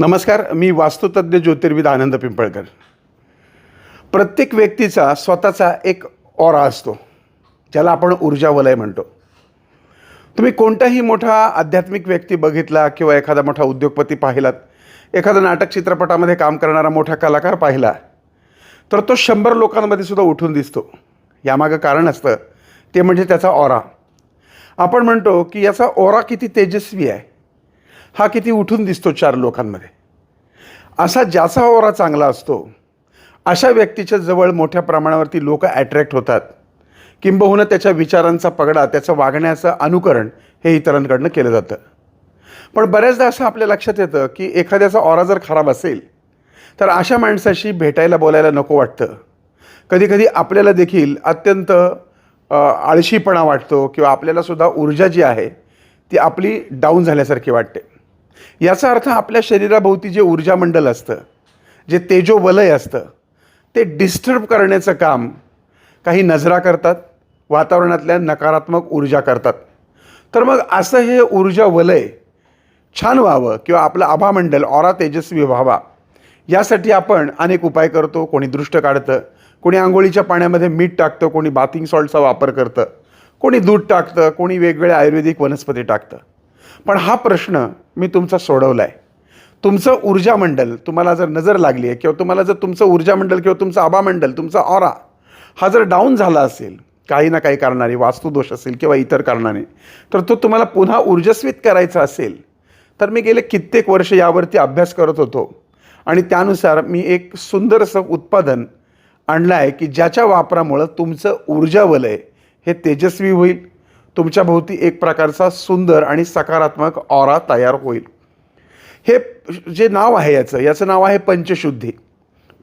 नमस्कार मी वास्तुतज्ञ ज्योतिर्विद आनंद पिंपळकर. प्रत्येक व्यक्तीचा स्वतःचा एक ओरा असतो ज्याला आपण ऊर्जा वलय म्हणतो. तुम्ही कोणताही मोठा आध्यात्मिक व्यक्ती बघितला किंवा एखादा मोठा उद्योगपती पाहिलात एखादा नाटक चित्रपटामध्ये काम करणारा मोठा कलाकार पाहिला तर तो शंभर लोकांमध्ये सुद्धा उठून दिसतो. यामागं कारण असतं ते म्हणजे त्याचा ओरा आपण म्हणतो की याचा ओरा किती तेजस्वी आहे. हा किती उठून दिसतो चार लोकांमध्ये. असा ज्याचा ओरा चांगला असतो अशा व्यक्तीच्या जवळ मोठ्या प्रमाणावरती लोक ॲट्रॅक्ट होतात. किंबहुना त्याच्या विचारांचा पगडा त्याचं वागण्याचं अनुकरण हे इतरांकडनं केलं जातं. पण बऱ्याचदा असं आपल्या लक्षात येतं की एखाद्याचा ओरा जर खराब असेल तर अशा माणसाशी भेटायला बोलायला नको वाटतं. कधीकधी आपल्याला देखील अत्यंत आळशीपणा वाटतो किंवा आपल्यालासुद्धा ऊर्जा जी आहे ती आपली डाऊन झाल्यासारखी वाटते. याचा अर्थ आपल्या शरीराभोवती जे ऊर्जा मंडल असतं जे तेजो वलय असतं ते डिस्टर्ब करण्याचं काम काही नजरा करतात वातावरणातल्या नकारात्मक ऊर्जा करतात. तर मग असं हे ऊर्जा वलय छान व्हावं किंवा आपलं आभामंडल ऑरा तेजस्वी व्हावा यासाठी आपण अनेक उपाय करतो. कोणी दृष्ट काढतं कोणी आंघोळीच्या पाण्यामध्ये मीठ टाकतं कोणी बाथिंग सॉल्टचा वापर करतं कोणी दूध टाकतं कोणी वेगवेगळ्या आयुर्वेदिक वनस्पती टाकतं. पण हा प्रश्न मी तुमचा सोडवला आहे तुमचं ऊर्जामंडल तुम्हाला जर नजर लागली आहे किंवा तुम्हाला जर तुमचं ऊर्जामंडल किंवा तुमचं आभामंडल तुमचा ऑरा हा जर डाऊन झाला असेल काही ना काही कारणाने वास्तुदोष असेल किंवा इतर कारणाने तर तो तुम्हाला पुन्हा ऊर्जस्वित करायचा असेल तर मी गेले कित्येक वर्ष यावरती अभ्यास करत होतो. आणि त्यानुसार मी एक सुंदरसं उत्पादन आणलं आहे की ज्याच्या वापरामुळं तुमचं ऊर्जा वलय हे तेजस्वी होईल. तुमच्या भोवती एक प्रकारचा सुंदर आणि सकारात्मक ऑरा तयार होईल. हे जे नाव आहे याचं याचं नाव आहे पंचशुद्धी.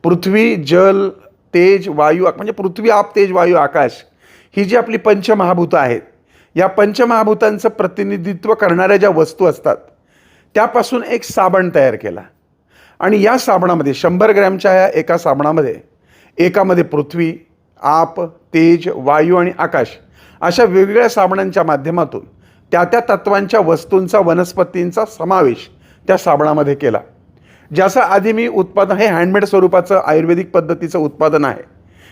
पृथ्वी जल तेज वायू म्हणजे पृथ्वी आप तेज वायू आकाश ही जी आपली पंचमहाभूतं आहेत या पंचमहाभूतांचं प्रतिनिधित्व करणाऱ्या ज्या वस्तू असतात त्यापासून एक साबण तयार केला. आणि या साबणामध्ये शंभर ग्रॅमच्या या एका साबणामध्ये एकामध्ये पृथ्वी आप तेज वायू आणि आकाश अशा वेगवेगळ्या साबणांच्या माध्यमातून त्या त्या तत्वांच्या वस्तूंचा वनस्पतींचा समावेश त्या साबणामध्ये केला. ज्याचं आधी मी उत्पादन हे हँडमेड स्वरूपाचं आयुर्वेदिक पद्धतीचं उत्पादन आहे.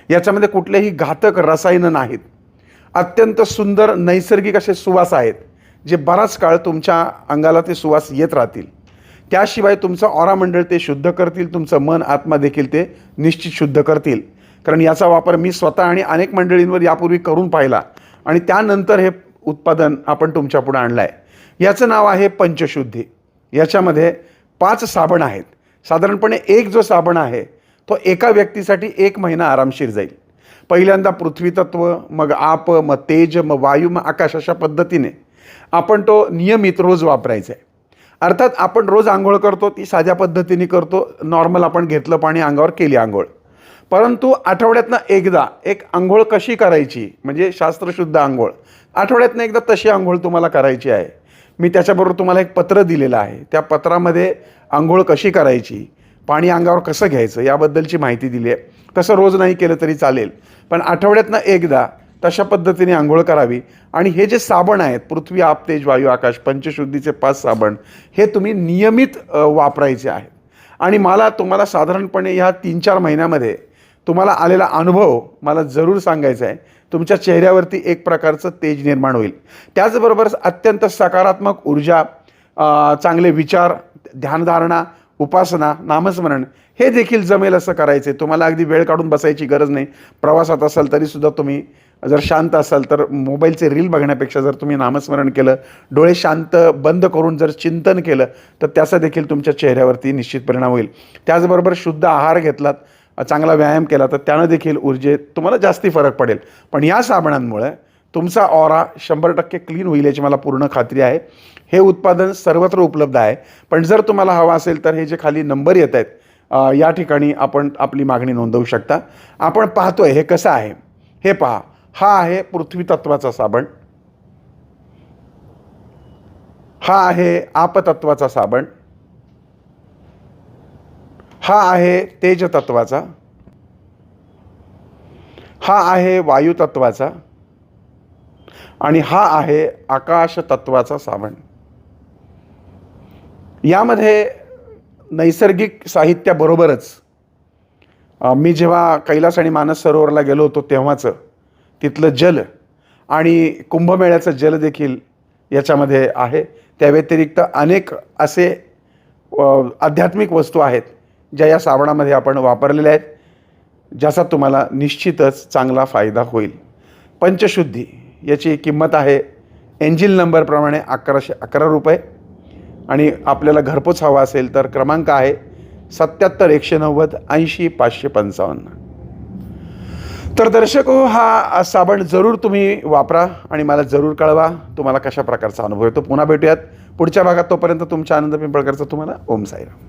याच्यामध्ये कुठलेही घातक रसायनं नाहीत. अत्यंत सुंदर नैसर्गिक असे सुवास आहेत जे बराच काळ तुमच्या अंगाला ते सुवास येत राहतील. त्याशिवाय तुमचं ऑरा मंडळ ते शुद्ध करतील तुमचं मन आत्मा देखील ते निश्चित शुद्ध करतील. कारण याचा वापर मी स्वतः आणि अनेक मंडळींवर यापूर्वी करून पाहिला. आणि त्यानंतर हे उत्पादन आपण तुमच्यापुढे आणलं आहे याचं नाव आहे पंचशुद्धी. याच्यामध्ये पाच साबण आहेत. साधारणपणे एक जो साबण आहे तो एका व्यक्तीसाठी एक महिना आरामशीर जाईल. पहिल्यांदा पृथ्वीतत्व मग आप मग तेज मग वायू मग आकाश अशा पद्धतीने आपण तो नियमित रोज वापरायचा आहे अर्थात आपण रोज आंघोळ करतो ती साध्या पद्धतीने करतो. नॉर्मल आपण घेतलं पाणी अंगावर केली आंघोळ. परंतु आठवड्यातनं एकदा एक आंघोळ कशी करायची? म्हणजे शास्त्रशुद्ध आंघोळ. आठवड्यातनं एकदा तशी आंघोळ तुम्हाला करायची आहे. मी त्याच्याबरोबर तुम्हाला एक पत्र दिलेलं आहे. त्या पत्रामध्ये आंघोळ कशी करायची? पाणी अंगावर कसं घ्यायचं? याबद्दलची माहिती दिली आहे. तसं रोज नाही केलं तरी चालेल. पण आठवड्यातनं एकदा तशा पद्धतीने आंघोळ करावी. आणि हे जे साबण आहेत पृथ्वी आप तेज वायू आकाश पंचशुद्धीचे पाच साबण हे तुम्ही नियमित वापरायचे आहेत. आणि मला तुम्हाला साधारणपणे ह्या तीन चार महिन्यामध्ये तुम्हाला आलेला अनुभव मला जरूर सांगायचा आहे. तुमच्या चेहऱ्यावरती एक प्रकारचं तेज निर्माण होईल. त्याचबरोबर अत्यंत सकारात्मक ऊर्जा चांगले विचार ध्यानधारणा उपासना नामस्मरण हे देखील जमेल असं करायचं आहे तुम्हाला अगदी वेळ काढून बसायची गरज नाही. प्रवासात असाल तरीसुद्धा तुम्ही जर शांत असाल तर मोबाईलचे रील बघण्यापेक्षा जर तुम्ही नामस्मरण केलं डोळे शांत बंद करून जर चिंतन केलं तर त्याचा देखील तुमच्या चेहऱ्यावरती निश्चित परिणाम होईल. त्याचबरोबर शुद्ध आहार घेतलात चांगला व्यायाम केला तर त्यानं देखील ऊर्जेत तुम्हाला जास्ती फरक पडेल. पण या साबणांमुळे तुमचा ऑरा शंभर टक्के क्लीन होईल याची मला पूर्ण खात्री आहे. हे उत्पादन सर्वत्र उपलब्ध आहे. पण जर तुम्हाला हवं असेल तर हे जे खाली नंबर येत आहेत या ठिकाणी आपण आपली मागणी नोंदवू शकता. आपण पाहतोय हे कसं आहे? हे पहा. हा आहे पृथ्वी तत्वाचा साबण. हा आहे आपतत्वाचा साबण. हा आहे तेजतत्वाचा. हा आहे वायुतत्वाचा. आणि हा आहे आकाश सावण. साबण यामध्ये नैसर्गिक साहित्याबरोबरच मी जेव्हा कैलास आणि मानस सरोवरला गेलो होतो तेव्हाचं तिथलं जल आणि कुंभमेळ्याचं जल देखील याच्यामध्ये आहे. त्या व्यतिरिक्त अनेक असे आध्यात्मिक वस्तू आहेत. ज्या या साबणामध्ये आपण वापरलेल्या आहेत ज्याचा तुम्हाला निश्चितच चांगला फायदा होईल. पंचशुद्धी याची किंमत आहे एंजिल नंबरप्रमाणे अकराशे अकरा रुपये. आणि आपल्याला घरपोच हवा असेल तर क्रमांक आहे सत्याहत्तर एकशे नव्वद ऐंशी पाचशे पंचावन्न. तर दर्शक हो हा साबण जरूर तुम्ही वापरा आणि मला जरूर कळवा तुम्हाला कशा प्रकारचा अनुभव येतो. पुन्हा भेटूयात. पुढच्या भागात तोपर्यंत तुमच्या आनंद पिंपळकरचा तुम्हाला ओम साईराम.